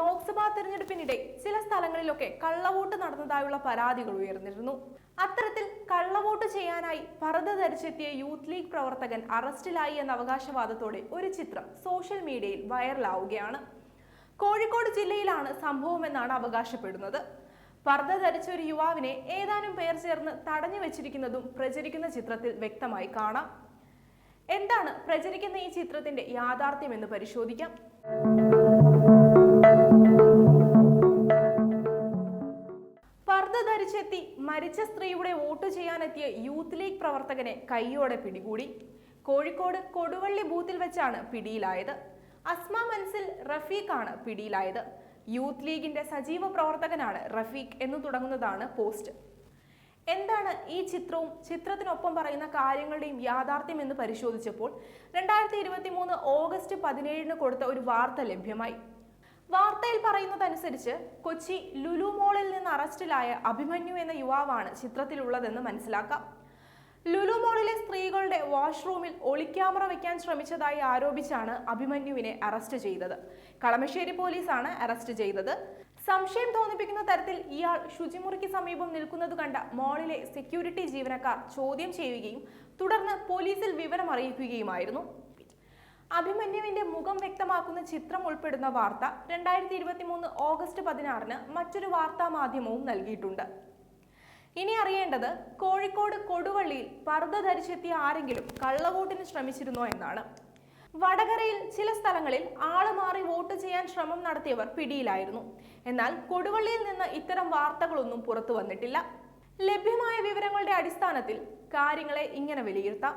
ലോക്സഭാ തെരഞ്ഞെടുപ്പിനിടെ ചില സ്ഥലങ്ങളിലൊക്കെ കള്ളവോട്ട് നടന്നതായുള്ള പരാതികൾ ഉയർന്നിരുന്നു. അത്തരത്തിൽ കള്ളവോട്ട് ചെയ്യാനായി പർദ്ദ ധരിച്ചെത്തിയ യൂത്ത് ലീഗ് പ്രവർത്തകൻ അറസ്റ്റിലായി എന്ന അവകാശവാദത്തോടെ ഒരു ചിത്രം സോഷ്യൽ മീഡിയയിൽ വൈറലാവുകയാണ്. കോഴിക്കോട് ജില്ലയിലാണ് സംഭവമെന്നാണ് അവകാശപ്പെടുന്നത്. പർദ്ദ ധരിച്ച ഒരു യുവാവിനെ ഏതാനും പേർ ചേർന്ന് തടഞ്ഞു വെച്ചിരിക്കുന്നതും പ്രചരിക്കുന്ന ചിത്രത്തിൽ വ്യക്തമായി കാണാം. എന്താണ് പ്രചരിക്കുന്ന ഈ ചിത്രത്തിന്റെ യാഥാർത്ഥ്യം എന്ന് പരിശോധിക്കാം. മരിച്ച സ്ത്രീയുടെ വോട്ട് ചെയ്യാനെത്തിയ യൂത്ത് ലീഗ് പ്രവർത്തകനെ കൈയോടെ പിടികൂടി. കോഴിക്കോട് കൊടുവള്ളി ബൂത്തിൽ വെച്ചാണ് പിടിയിലായത്. അസ്മ മൻസിൽ റഫീഖാണ് പിടിയിലായത്. യൂത്ത് ലീഗിന്റെ സജീവ പ്രവർത്തകനാണ് റഫീഖ് എന്ന് തുടങ്ങുന്നതാണ് പോസ്റ്റ് എന്താണ് ഈ ചിത്രവും ചിത്രത്തിനൊപ്പം പറയുന്ന കാര്യങ്ങളുടെയും യാഥാർത്ഥ്യം എന്ന് പരിശോധിച്ചപ്പോൾ രണ്ടായിരത്തി ഇരുപത്തി മൂന്ന് ഓഗസ്റ്റ് പതിനേഴിന് കൊടുത്ത ഒരു വാർത്ത ലഭ്യമായി. പറയുന്നതനുസരിച്ച് കൊച്ചി ലുലു മോളിൽ നിന്ന് അറസ്റ്റിലായ അഭിമന്യു എന്ന യുവാവാണ് ചിത്രത്തിലുള്ളതെന്ന് മനസ്സിലാക്കാം. ലുലു മോളിലെ സ്ത്രീകളുടെ വാഷ്റൂമിൽ ഒളിക്യാമറ വെക്കാൻ ശ്രമിച്ചതായി ആരോപിച്ചാണ് അഭിമന്യുവിനെ അറസ്റ്റ് ചെയ്തത്. കളമശ്ശേരി പോലീസാണ് അറസ്റ്റ് ചെയ്തത്. സംശയം തോന്നിപ്പിക്കുന്ന തരത്തിൽ ഇയാൾ ശുചിമുറിക്ക് സമീപം നിൽക്കുന്നത് കണ്ട മോളിലെ സെക്യൂരിറ്റി ജീവനക്കാർ ചോദ്യം ചെയ്യുകയും തുടർന്ന് പോലീസിൽ വിവരം അറിയിക്കുകയുമായിരുന്നു. അഭിമന്യുവിന്റെ മുഖം വ്യക്തമാക്കുന്ന ചിത്രം ഉൾപ്പെടുന്ന വാർത്ത രണ്ടായിരത്തി ഇരുപത്തി മൂന്ന് ഓഗസ്റ്റ് പതിനാറിന് മറ്റൊരു വാർത്താ മാധ്യമവും നൽകിയിട്ടുണ്ട്. ഇനി അറിയേണ്ടത് കോഴിക്കോട് കൊടുവള്ളിയിൽ പർദ്ദ ധരിച്ചെത്തിയ ആരെങ്കിലും കള്ളവോട്ടിന് ശ്രമിച്ചിരുന്നോ എന്നാണ്. വടകരയിൽ ചില സ്ഥലങ്ങളിൽ ആൾ മാറി വോട്ട് ചെയ്യാൻ ശ്രമം നടത്തിയവർ പിടിയിലായിരുന്നു. എന്നാൽ കൊടുവള്ളിയിൽ നിന്ന് ഇത്തരം വാർത്തകളൊന്നും പുറത്തു വന്നിട്ടില്ല. ലഭ്യമായ വിവരങ്ങളുടെ അടിസ്ഥാനത്തിൽ കാര്യങ്ങളെ ഇങ്ങനെ വിലയിരുത്താം.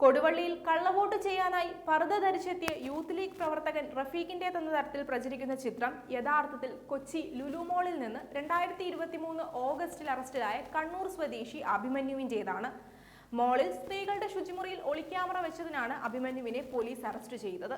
കൊടുവള്ളിയിൽ കള്ളവോട്ട് ചെയ്യാനായി പർദ്ദ ധരിച്ചെത്തിയ യൂത്ത് ലീഗ് പ്രവർത്തകൻ റഫീഖിന്റേതെന്ന തരത്തിൽ പ്രചരിക്കുന്ന ചിത്രം യഥാർത്ഥത്തിൽ കൊച്ചി ലുലുമോളിൽ നിന്ന് രണ്ടായിരത്തി ഇരുപത്തി മൂന്ന് ഓഗസ്റ്റിൽ അറസ്റ്റിലായ കണ്ണൂർ സ്വദേശി അഭിമന്യുവിന്റെതാണ് മോളിൽ സ്ത്രീകളുടെ ശുചിമുറിയിൽ ഒളിക്യാമറ വെച്ചതിനാണ് അഭിമന്യുവിനെ പോലീസ് അറസ്റ്റ് ചെയ്തത്.